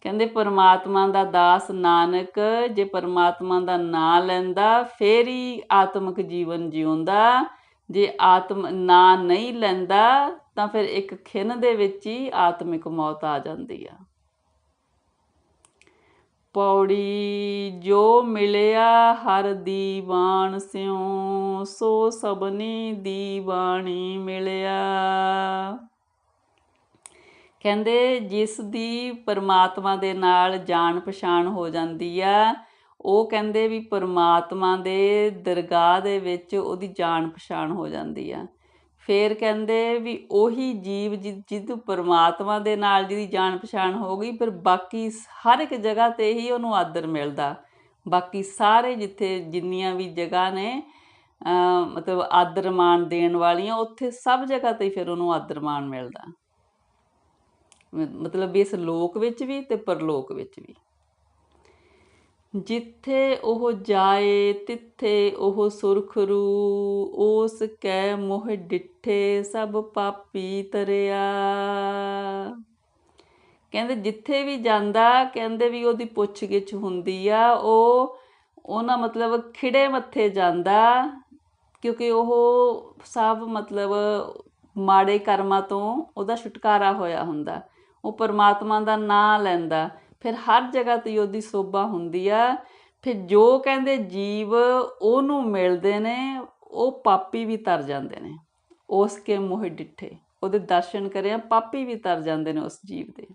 ਕਹਿੰਦੇ ਪਰਮਾਤਮਾ ਦਾ ਦਾਸ ਨਾਨਕ, ਜੇ ਪਰਮਾਤਮਾ ਦਾ ਨਾਮ ਲੈਂਦਾ, ਫੇਰ ਹੀ ਆਤਮਿਕ ਜੀਵਨ ਜਿਉਂਦਾ। ਜੇ ਆਤਮ ਨਾਂ ਨਹੀਂ ਲੈਂਦਾ, ਤਾਂ ਫਿਰ ਇੱਕ ਖਿਨ ਦੇ ਵਿੱਚ ਹੀ ਆਤਮਿਕ ਮੌਤ ਆ ਜਾਂਦੀ ਆ। ਪੌੜੀ ਜੋ ਮਿਲਿਆ ਹਰ ਦੀਵਾਨ ਸਿਉ, ਸੋ ਸਭਨੀ ਦੀਵਾਣੀ ਮਿਲਿਆ। ਕਹਿੰਦੇ ਜਿਸ ਦੀ ਪਰਮਾਤਮਾ ਦੇ ਨਾਲ ਜਾਣ ਪਛਾਣ ਹੋ ਜਾਂਦੀ ਆ, ਉਹ ਕਹਿੰਦੇ ਵੀ ਪਰਮਾਤਮਾ ਦੇ ਦਰਗਾਹ ਦੇ ਵਿੱਚ ਉਹਦੀ ਜਾਣ ਪਛਾਣ ਹੋ ਜਾਂਦੀ ਆ। ਫੇਰ ਕਹਿੰਦੇ ਵੀ ਉਹੀ ਜੀਵ ਜਿ- ਜਿਹਨੂੰ ਪਰਮਾਤਮਾ ਦੇ ਨਾਲ ਜਿਹਦੀ ਜਾਣ ਪਛਾਣ ਹੋ ਗਈ, ਫਿਰ ਬਾਕੀ ਹਰ ਇੱਕ ਜਗ੍ਹਾ ਤੇ ਹੀ ਉਹਨੂੰ ਆਦਰ ਮਿਲਦਾ। ਬਾਕੀ ਸਾਰੇ ਜਿੱਥੇ ਜਿੰਨੀਆਂ ਵੀ ਜਗ੍ਹਾ ਨੇ ਮਤਲਬ ਆਦਰ ਮਾਣ ਦੇਣ ਵਾਲੀਆਂ, ਉੱਥੇ ਸਭ ਜਗ੍ਹਾ ਤੇ ਫਿਰ ਉਹਨੂੰ ਆਦਰ ਮਾਣ ਮਿਲਦਾ। ਮਤਲਬ ਇਸ ਲੋਕ ਵਿੱਚ ਵੀ ਤੇ ਪਰਲੋਕ ਵਿੱਚ ਵੀ। ਜਿੱਥੇ ਉਹ ਜਾਏ, ਤਿੱਥੇ ਉਹ ਸੁਰਖਰੂ ਉਸ ਕੈ ਮੋਹ ਡਿੱਠੇ, ਸਭ ਪਾਪੀ ਤਰਿਆ। ਕਹਿੰਦੇ ਜਿੱਥੇ ਵੀ ਜਾਂਦਾ, ਕਹਿੰਦੇ ਵੀ ਉਹਦੀ ਪੁੱਛਗਿੱਛ ਹੁੰਦੀ ਆ। ਉਹ ਉਹਨਾਂ ਮਤਲਬ ਖਿੜੇ ਮੱਥੇ ਜਾਂਦਾ, ਕਿਉਂਕਿ ਉਹ ਸਭ ਮਤਲਬ ਮਾੜੇ ਕਰਮਾਂ ਤੋਂ ਉਹਦਾ ਛੁਟਕਾਰਾ ਹੋਇਆ ਹੁੰਦਾ। ਉਹ ਪਰਮਾਤਮਾ ਦਾ ਨਾਮ ਲੈਂਦਾ। ਫਿਰ ਹਰ ਜਗ੍ਹਾ ਤੇ ਉਹਦੀ ਸੋਭਾ ਹੁੰਦੀ ਆ। ਫਿਰ ਜੋ ਕਹਿੰਦੇ ਜੀਵ ਉਹਨੂੰ ਮਿਲਦੇ ਨੇ, ਉਹ ਪਾਪੀ ਵੀ ਤਰ ਜਾਂਦੇ ਨੇ। ਉਸ ਕੇ ਮੋਹ ਡਿੱਠੇ। ਉਹਦੇ ਦਰਸ਼ਨ ਕਰਿਆ, ਪਾਪੀ ਵੀ ਤਰ ਜਾਂਦੇ ਨੇ ਉਸ ਜੀਵ ਦੇ।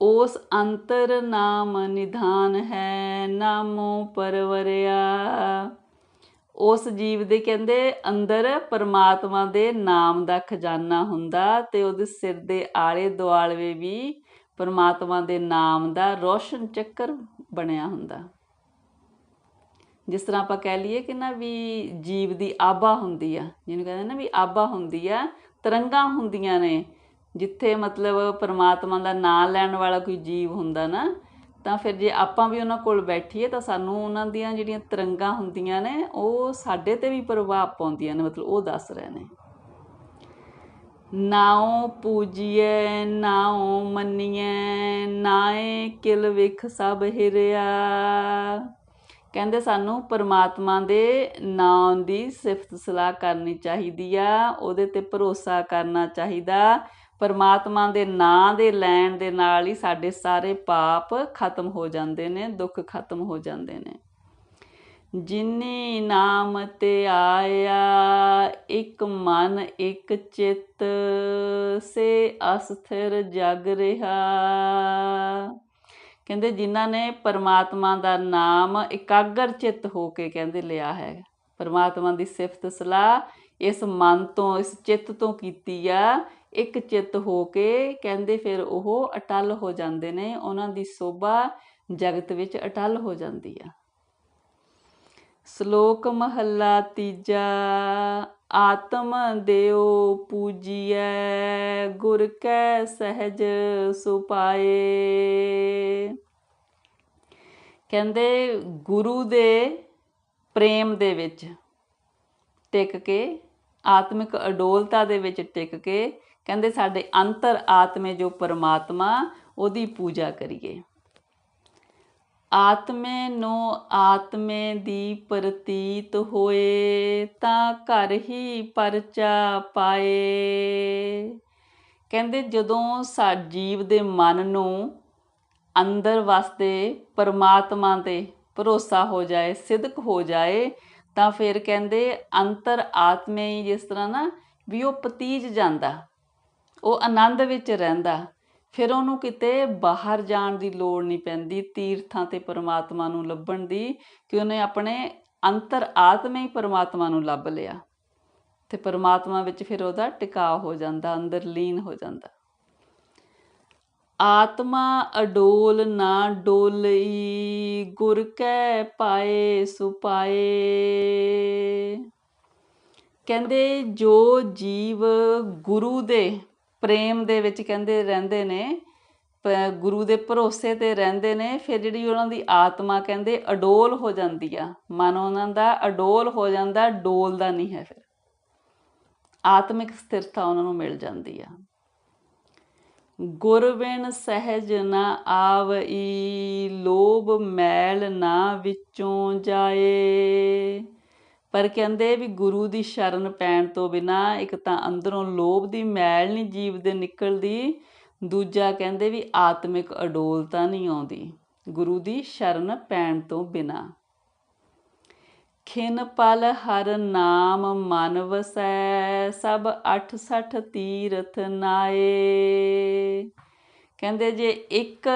ਉਸ ਅੰਤਰ ਨਾਮ ਨਿਧਾਨ ਹੈ, ਨਾਮੋ ਪਰਵਰਿਆ। ਉਸ ਜੀਵ ਦੇ ਕਹਿੰਦੇ ਅੰਦਰ ਪਰਮਾਤਮਾ ਦੇ ਨਾਮ ਦਾ ਖਜ਼ਾਨਾ ਹੁੰਦਾ ਤੇ ਉਹਦੇ ਸਿਰ ਦੇ ਆਲੇ ਦੁਆਲੇ ਵੀ ਪਰਮਾਤਮਾ ਦੇ ਨਾਮ ਦਾ ਰੋਸ਼ਨ ਚੱਕਰ ਬਣਿਆ ਹੁੰਦਾ। ਜਿਸ ਤਰ੍ਹਾਂ ਆਪਾਂ ਕਹਿ ਲਈਏ ਕਿ ਨਾ ਵੀ ਜੀਵ ਦੀ ਆਭਾ ਹੁੰਦੀ ਆ, ਜਿਹਨੂੰ ਕਹਿੰਦੇ ਨਾ ਵੀ ਆਭਾ ਹੁੰਦੀ ਆ, ਤਰੰਗਾਂ ਹੁੰਦੀਆਂ ਨੇ, ਜਿੱਥੇ ਮਤਲਬ ਪਰਮਾਤਮਾ ਦਾ ਨਾਮ ਲੈਣ ਵਾਲਾ ਕੋਈ ਜੀਵ ਹੁੰਦਾ ਨਾ, ਤਾਂ ਫਿਰ ਜੇ ਆਪਾਂ ਵੀ ਉਹਨਾਂ ਕੋਲ ਬੈਠੀਏ ਤਾਂ ਸਾਨੂੰ ਉਹਨਾਂ ਦੀਆਂ ਜਿਹੜੀਆਂ ਤਰੰਗਾਂ ਹੁੰਦੀਆਂ ਨੇ, ਉਹ ਸਾਡੇ ਤੇ ਵੀ ਪ੍ਰਭਾਵ ਪਾਉਂਦੀਆਂ ਨੇ, ਮਤਲਬ ਉਹ ਦੱਸ ਰਹੇ ਨੇ। ਨਾਉ ਪੂਜੀਏ ਨਾਉ ਮੰਨੀਏ ਨਾਏ ਕਿਲ ਵਿਖ ਸਭ ਹਿਰਿਆ। ਕਹਿੰਦੇ ਸਾਨੂੰ ਪਰਮਾਤਮਾ ਦੇ ਨਾਮ ਦੀ ਸਿਫਤ ਸਲਾਹ ਕਰਨੀ ਚਾਹੀਦੀ ਆ, ਉਹਦੇ ਤੇ ਭਰੋਸਾ ਕਰਨਾ ਚਾਹੀਦਾ। ਪਰਮਾਤਮਾ ਦੇ ਨਾਂ ਦੇ ਲੈਣ ਦੇ ਨਾਲ ਹੀ ਸਾਡੇ ਸਾਰੇ ਪਾਪ ਖਤਮ ਹੋ ਜਾਂਦੇ ਨੇ, ਦੁੱਖ ਖਤਮ ਹੋ ਜਾਂਦੇ ਨੇ। ਜਿਨੀ ਨਾਮ ਤੇ ਆਇਆ, ਇੱਕ ਮਨ, ਇੱਕ ਚਿੱਤ, ਸੇ ਅਸਥਿਰ ਜਗ ਰਿਹਾ। ਕਹਿੰਦੇ ਜਿਨ੍ਹਾਂ ਨੇ ਪਰਮਾਤਮਾ ਦਾ ਨਾਮ ਇਕਾਗਰ ਚਿੱਤ ਹੋ ਕੇ ਕਹਿੰਦੇ ਲਿਆ ਹੈ। ਪਰਮਾਤਮਾ ਦੀ ਸਿਫਤ ਸਲਾਹ ਇਸ ਮਨ ਤੋਂ, ਇਸ ਚਿੱਤ ਤੋਂ ਕੀਤੀ ਆ। ਇੱਕ ਚਿੱਤ ਹੋ ਕੇ ਕਹਿੰਦੇ ਫਿਰ ਉਹ ਅਟਲ ਹੋ ਜਾਂਦੇ ਨੇ। ਉਹਨਾਂ ਦੀ ਸੋਭਾ ਜਗਤ ਵਿੱਚ ਅਟਲ ਹੋ ਜਾਂਦੀ ਆ। ਸ਼ਲੋਕ ਮਹੱਲਾ ਤੀਜਾ, ਆਤਮ ਦਿਓ ਪੂਜੀਐ, ਗੁਰ ਕੈ ਸਹਿਜ ਸੁਪਾਏ ਕਹਿੰਦੇ ਗੁਰੂ ਦੇ ਪ੍ਰੇਮ ਦੇ ਵਿੱਚ ਟਿਕ ਕੇ, ਆਤਮਿਕ ਅਡੋਲਤਾ ਦੇ ਵਿੱਚ ਟਿਕ ਕੇ, ਕਹਿੰਦੇ ਸਾਡੇ ਅੰਤਰ ਆਤਮੇ ਜੋ ਪਰਮਾਤਮਾ, ਉਹਦੀ ਪੂਜਾ ਕਰੀਏ। ਆਤਮੇ ਨੂੰ ਆਤਮੇ ਦੀ ਪ੍ਰਤੀਤ ਹੋਏ, ਤਾਂ ਘਰ ਹੀ ਪਰਚਾ ਪਾਏ। ਕਹਿੰਦੇ ਜਦੋਂ ਸਾ ਜੀਵ ਦੇ ਮਨ ਨੂੰ ਅੰਦਰ ਵਸਦੇ ਪਰਮਾਤਮਾ ਤੇ ਭਰੋਸਾ ਹੋ ਜਾਏ, ਸਿਦਕ ਹੋ ਜਾਏ, ਤਾਂ ਫਿਰ ਕਹਿੰਦੇ ਅੰਤਰ ਆਤਮੇ ਹੀ ਜਿਸ ਤਰ੍ਹਾਂ ਨਾ ਵੀ ਉਹ ਪਤੀਜ ਜਾਂਦਾ, ਉਹ ਆਨੰਦ ਵਿੱਚ ਰਹਿੰਦਾ। ਫਿਰ ਉਹਨੂੰ ਕਿਤੇ ਬਾਹਰ ਜਾਣ ਦੀ ਲੋੜ ਨਹੀਂ ਪੈਂਦੀ, ਤੀਰਥਾਂ ਤੇ ਪਰਮਾਤਮਾ ਨੂੰ ਲੱਭਣ ਦੀ, ਕਿ ਉਹਨੇ ਆਪਣੇ ਅੰਤਰ ਆਤਮੇ ਹੀ ਪਰਮਾਤਮਾ ਨੂੰ ਲੱਭ ਲਿਆ। ਤੇ ਪਰਮਾਤਮਾ ਵਿੱਚ ਫਿਰ ਉਹਦਾ ਟਿਕਾਅ ਹੋ ਜਾਂਦਾ, ਅੰਦਰ ਲੀਨ ਹੋ ਜਾਂਦਾ। ਆਤਮਾ ਅਡੋਲ ਨਾ ਡੋਲਈ, ਗੁਰ ਕੈ ਪਾਏ ਸੁਪਾਏ। ਕਹਿੰਦੇ ਜੋ ਜੀਵ ਗੁਰੂ ਦੇ ਪ੍ਰੇਮ ਦੇ ਵਿੱਚ ਕਹਿੰਦੇ ਰਹਿੰਦੇ ਨੇ ਗੁਰੂ ਦੇ ਭਰੋਸੇ ਤੇ ਰਹਿੰਦੇ ਨੇ, ਫਿਰ ਜਿਹੜੀ ਉਹਨਾਂ ਦੀ ਆਤਮਾ ਕਹਿੰਦੇ ਅਡੋਲ ਹੋ ਜਾਂਦੀ ਆ। ਮਨ ਉਹਨਾਂ ਦਾ ਅਡੋਲ ਹੋ ਜਾਂਦਾ, ਡੋਲਦਾ ਨਹੀਂ ਹੈ ਫਿਰ। ਆਤਮਿਕ ਸਥਿਰਤਾ ਉਹਨਾਂ ਨੂੰ ਮਿਲ ਜਾਂਦੀ ਆ। ਗੁਰਬਿਨ ਸਹਿਜ ਨਾ ਆਵਈ, ਲੋਭ ਮੈਲ ਨਾ ਵਿੱਚੋਂ ਜਾਏ। ਪਰ ਕਹਿੰਦੇ ਵੀ ਗੁਰੂ ਦੀ ਸ਼ਰਨ ਪੈਣ ਤੋਂ ਬਿਨਾ ਇੱਕ ਤਾਂ ਅੰਦਰੋਂ ਲੋਭ ਦੀ ਮੈਲ ਨਹੀਂ ਜੀਵ ਦੇ ਨਿਕਲਦੀ, ਦੂਜਾ ਕਹਿੰਦੇ ਵੀ ਆਤਮਿਕ ਅਡੋਲਤਾ ਨਹੀਂ ਆਉਂਦੀ। ਗੁਰੂ ਦੀ ਸ਼ਰਨ ਪੈਣ ਤੋਂ ਬਿਨਾ। ਖਿਨ ਪਲ ਹਰ ਨਾਮ ਮਨ ਵਸੈ, ਸਭ 68 ਤੀਰਥ ਨਾਏ। ਕਹਿੰਦੇ ਜੇ ਇੱਕ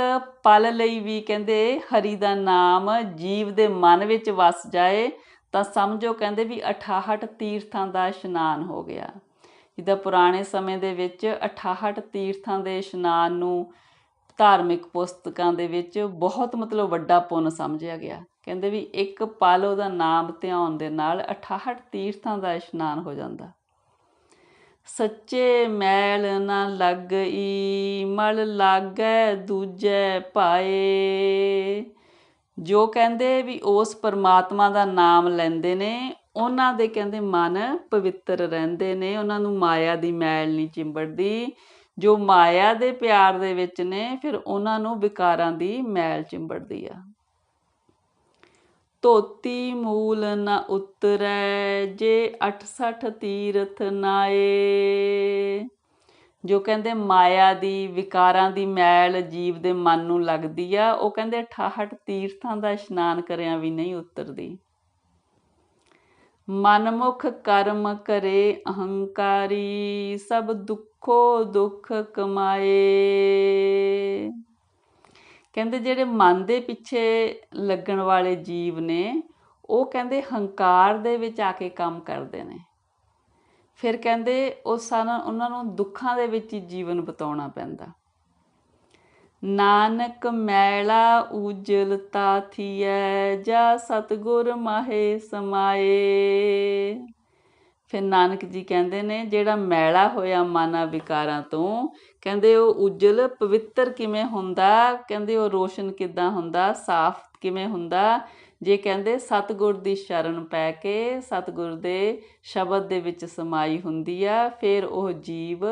ਪਲ ਲਈ ਵੀ ਕਹਿੰਦੇ ਹਰੀ ਦਾ ਨਾਮ ਜੀਵ ਦੇ ਮਨ ਵਿੱਚ ਵਸ ਜਾਏ ਤਾਂ ਸਮਝੋ ਕਹਿੰਦੇ ਵੀ 68 ਤੀਰਥਾਂ ਦਾ ਇਸ਼ਨਾਨ ਹੋ ਗਿਆ। ਜਿੱਦਾਂ ਪੁਰਾਣੇ ਸਮੇਂ ਦੇ ਵਿੱਚ 68 ਤੀਰਥਾਂ ਦੇ ਇਸ਼ਨਾਨ ਨੂੰ ਧਾਰਮਿਕ ਪੁਸਤਕਾਂ ਦੇ ਵਿੱਚ ਬਹੁਤ ਮਤਲਬ ਵੱਡਾ ਪੁੰਨ ਸਮਝਿਆ ਗਿਆ। ਕਹਿੰਦੇ ਵੀ ਇੱਕ ਪਲ ਉਹਦਾ ਨਾਮ ਧਿਆਉਣ ਦੇ ਨਾਲ 68 ਤੀਰਥਾਂ ਦਾ ਇਸ਼ਨਾਨ ਹੋ ਜਾਂਦਾ। ਸੱਚੇ ਮੈਲ ਨਾ ਲੱਗਈ ਮਲ ਲਾਗੈ ਦੂਜੈ ਪਾਏ। ਜੋ ਕਹਿੰਦੇ ਵੀ ਉਸ ਪਰਮਾਤਮਾ ਦਾ ਨਾਮ ਲੈਂਦੇ ਨੇ, ਉਹਨਾਂ ਦੇ ਕਹਿੰਦੇ ਮਨ ਪਵਿੱਤਰ ਰਹਿੰਦੇ ਨੇ, ਉਹਨਾਂ ਨੂੰ ਮਾਇਆ ਦੀ ਮੈਲ ਨਹੀਂ ਚਿੰਬੜਦੀ। ਜੋ ਮਾਇਆ ਦੇ ਪਿਆਰ ਦੇ ਵਿੱਚ ਨੇ, ਫਿਰ ਉਹਨਾਂ ਨੂੰ ਵਿਕਾਰਾਂ ਦੀ ਮੈਲ ਚਿੰਬੜਦੀ ਆ। ਧੋਤੀ ਮੂਲ ਨ ਉਤਰੈ, ਜੇ 68 ਤੀਰਥ ਨਾਏ। ਜੋ ਕਹਿੰਦੇ ਮਾਇਆ ਦੀ, ਵਿਕਾਰਾਂ ਦੀ ਮੈਲ ਜੀਵ ਦੇ ਮਨ ਨੂੰ ਲੱਗਦੀ ਆ, ਉਹ ਕਹਿੰਦੇ 68 ਤੀਰਥਾਂ ਦਾ ਇਸ਼ਨਾਨ ਕਰਿਆ ਵੀ ਨਹੀਂ ਉਤਰਦੀ। ਮਨਮੁਖ ਕਰਮ ਕਰੇ ਅਹੰਕਾਰੀ, ਸਭ ਦੁੱਖੋ ਦੁੱਖ ਕਮਾਏ। ਕਹਿੰਦੇ ਜਿਹੜੇ ਮਨ ਦੇ ਪਿੱਛੇ ਲੱਗਣ ਵਾਲੇ ਜੀਵ ਨੇ, ਉਹ ਕਹਿੰਦੇ ਹੰਕਾਰ ਦੇ ਵਿੱਚ ਆ ਕੇ ਕੰਮ ਕਰਦੇ ਨੇ। ਫਿਰ ਕਹਿੰਦੇ ਉਹ ਸਾਰਾ ਉਹਨਾਂ ਨੂੰ ਦੁੱਖਾਂ ਦੇ ਵਿੱਚ ਹੀ ਜੀਵਨ ਬਿਤਾਉਣਾ ਪੈਂਦਾ। ਨਾਨਕ ਮੈਲਾ ਉਜਲਤਾ ਥੀਐ, ਜਾ ਸਤਗੁਰ ਮਾਹੇ ਸਮਾਏ। ਫਿਰ ਨਾਨਕ ਜੀ ਕਹਿੰਦੇ ਨੇ, ਜਿਹੜਾ ਮੈਲਾ ਹੋਇਆ ਮਾਨਾ ਵਿਕਾਰਾਂ ਤੋਂ, ਕਹਿੰਦੇ ਉਹ ਉਜਲ, ਪਵਿੱਤਰ ਕਿਵੇਂ ਹੁੰਦਾ? ਕਹਿੰਦੇ ਉਹ ਰੋਸ਼ਨ ਕਿਦਾਂ ਹੁੰਦਾ? ਸਾਫ਼ ਕਿਵੇਂ ਹੁੰਦਾ? ਜੇ ਕਹਿੰਦੇ ਸਤਗੁਰ ਦੀ ਸ਼ਰਨ ਪੈ ਕੇ ਸਤਗੁਰ ਦੇ ਸ਼ਬਦ ਦੇ ਵਿੱਚ ਸਮਾਈ ਹੁੰਦੀ ਆ, ਫਿਰ ਉਹ ਜੀਵ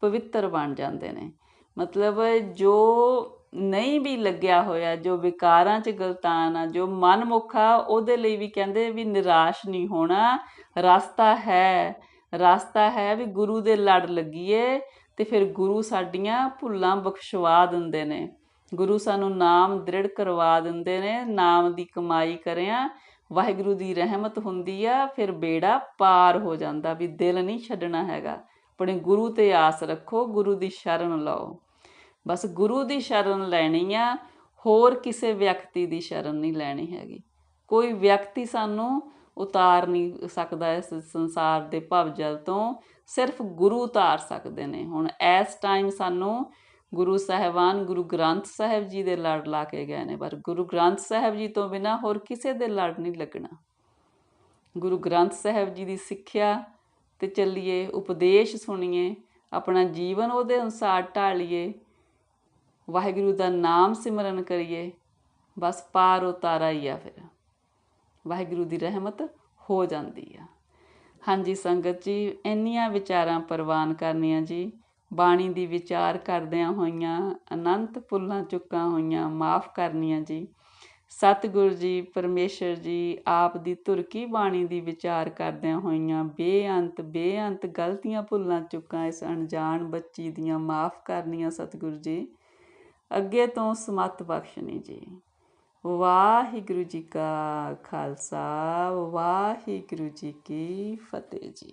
ਪਵਿੱਤਰ ਬਣ ਜਾਂਦੇ ਨੇ। ਮਤਲਬ ਜੋ ਨਹੀਂ ਵੀ ਲੱਗਿਆ ਹੋਇਆ, ਜੋ ਵਿਕਾਰਾਂ 'ਚ ਗਲਤਾਨ ਆ, ਜੋ ਮਨਮੁਖਾ ਉਹਦੇ ਲਈ ਵੀ ਕਹਿੰਦੇ ਵੀ ਨਿਰਾਸ਼ ਨਹੀਂ ਹੋਣਾ। ਰਸਤਾ ਹੈ ਰਸਤਾ ਹੈ ਵੀ ਗੁਰੂ ਦੇ ਲੜ ਲੱਗੀਏ ਤੇ ਫਿਰ ਗੁਰੂ ਸਾਡੀਆਂ ਭੁੱਲਾਂ ਬਖਸ਼ਵਾ ਦਿੰਦੇ ਨੇ। ਗੁਰੂ ਸਾਨੂੰ ਨਾਮ ਦ੍ਰਿੜ ਕਰਵਾ ਦਿੰਦੇ ਨੇ, ਨਾਮ ਦੀ ਕਮਾਈ ਕਰਿਆ, ਵਾਹਿਗੁਰੂ ਦੀ ਰਹਿਮਤ ਹੁੰਦੀ ਆ, ਫਿਰ ਬੇੜਾ ਪਾਰ ਹੋ ਜਾਂਦਾ ਵੀ ਦਿਲ ਨਹੀਂ ਛੱਡਣਾ ਹੈਗਾ। ਆਪਣੇ ਗੁਰੂ ਤੇ ਆਸ ਰੱਖੋ, ਗੁਰੂ ਦੀ ਸ਼ਰਨ ਲਓ। ਬਸ ਗੁਰੂ ਦੀ ਸ਼ਰਨ ਲੈਣੀ ਆ, ਹੋਰ ਕਿਸੇ ਵਿਅਕਤੀ ਦੀ ਸ਼ਰਨ ਨਹੀਂ ਲੈਣੀ ਹੈਗੀ। ਕੋਈ ਵਿਅਕਤੀ ਸਾਨੂੰ ਉਤਾਰ ਨਹੀਂ ਸਕਦਾ ਇਸ ਸੰਸਾਰ ਦੇ ਭਵਜਲ ਤੋਂ, ਸਿਰਫ ਗੁਰੂ ਉਤਾਰ ਸਕਦੇ ਨੇ। ਹੁਣ ਇਸ ਟਾਈਮ ਸਾਨੂੰ ਗੁਰੂ ਸਾਹਿਬਾਨ ਗੁਰੂ ਗ੍ਰੰਥ ਸਾਹਿਬ ਜੀ ਦੇ ਲੜ ਲਾ ਕੇ ਗਏ ਨੇ, ਪਰ ਗੁਰੂ ਗ੍ਰੰਥ ਸਾਹਿਬ ਜੀ ਤੋਂ ਬਿਨਾ ਹੋਰ ਕਿਸੇ ਦੇ ਲੜ ਨਹੀਂ ਲੱਗਣਾ। ਗੁਰੂ ਗ੍ਰੰਥ ਸਾਹਿਬ ਜੀ ਦੀ ਸਿੱਖਿਆ ਤੇ ਚੱਲੀਏ, ਉਪਦੇਸ਼ ਸੁਣੀਏ, ਆਪਣਾ ਜੀਵਨ ਉਹਦੇ ਅਨੁਸਾਰ ਢਾਲੀਏ, ਵਾਹਿਗੁਰੂ ਦਾ ਨਾਮ ਸਿਮਰਨ ਕਰੀਏ, ਬਸ ਪਾਰ ਉਤਾਰਾ ਹੀ ਆ ਫਿਰ। ਵਾਹਿਗੁਰੂ ਦੀ ਰਹਿਮਤ ਹੋ ਜਾਂਦੀ ਆ। ਹਾਂਜੀ ਸੰਗਤ ਜੀ, ਇੰਨੀਆਂ ਵਿਚਾਰਾਂ ਪ੍ਰਵਾਨ ਕਰਨੀਆਂ ਜੀ। ਬਾਣੀ ਦੀ ਵਿਚਾਰ ਕਰਦਿਆਂ ਹੋਈਆਂ ਅਨੰਤ ਪੁੱਲਾਂ ਚੁੱਕਾਂ ਹੋਈਆਂ, ਮਾਫ ਕਰਨੀਆਂ ਜੀ। ਸਤਿਗੁਰੂ ਜੀ, ਪਰਮੇਸ਼ਰ ਜੀ, ਆਪ ਦੀ ਤੁਰਕੀ ਬਾਣੀ ਦੀ ਵਿਚਾਰ ਕਰਦਿਆਂ ਹੋਈਆਂ, ਬੇਅੰਤ ਬੇਅੰਤ ਗਲਤੀਆਂ ਭੁੱਲਾਂ ਚੁੱਕਾਂ ਇਸ ਅਣਜਾਣ ਬੱਚੀ ਦੀਆਂ, ਮਾਫ ਕਰਨੀਆਂ ਸਤਿਗੁਰੂ ਜੀ। ਅੱਗੇ ਤੋਂ ਸਮਤ ਬਖਸ਼ਣੀ ਜੀ। ਵਾਹਿਗੁਰੂ ਜੀ ਕਾ ਖਾਲਸਾ, ਵਾਹਿਗੁਰੂ ਜੀ ਕੀ ਫਤਿਹ ਜੀ।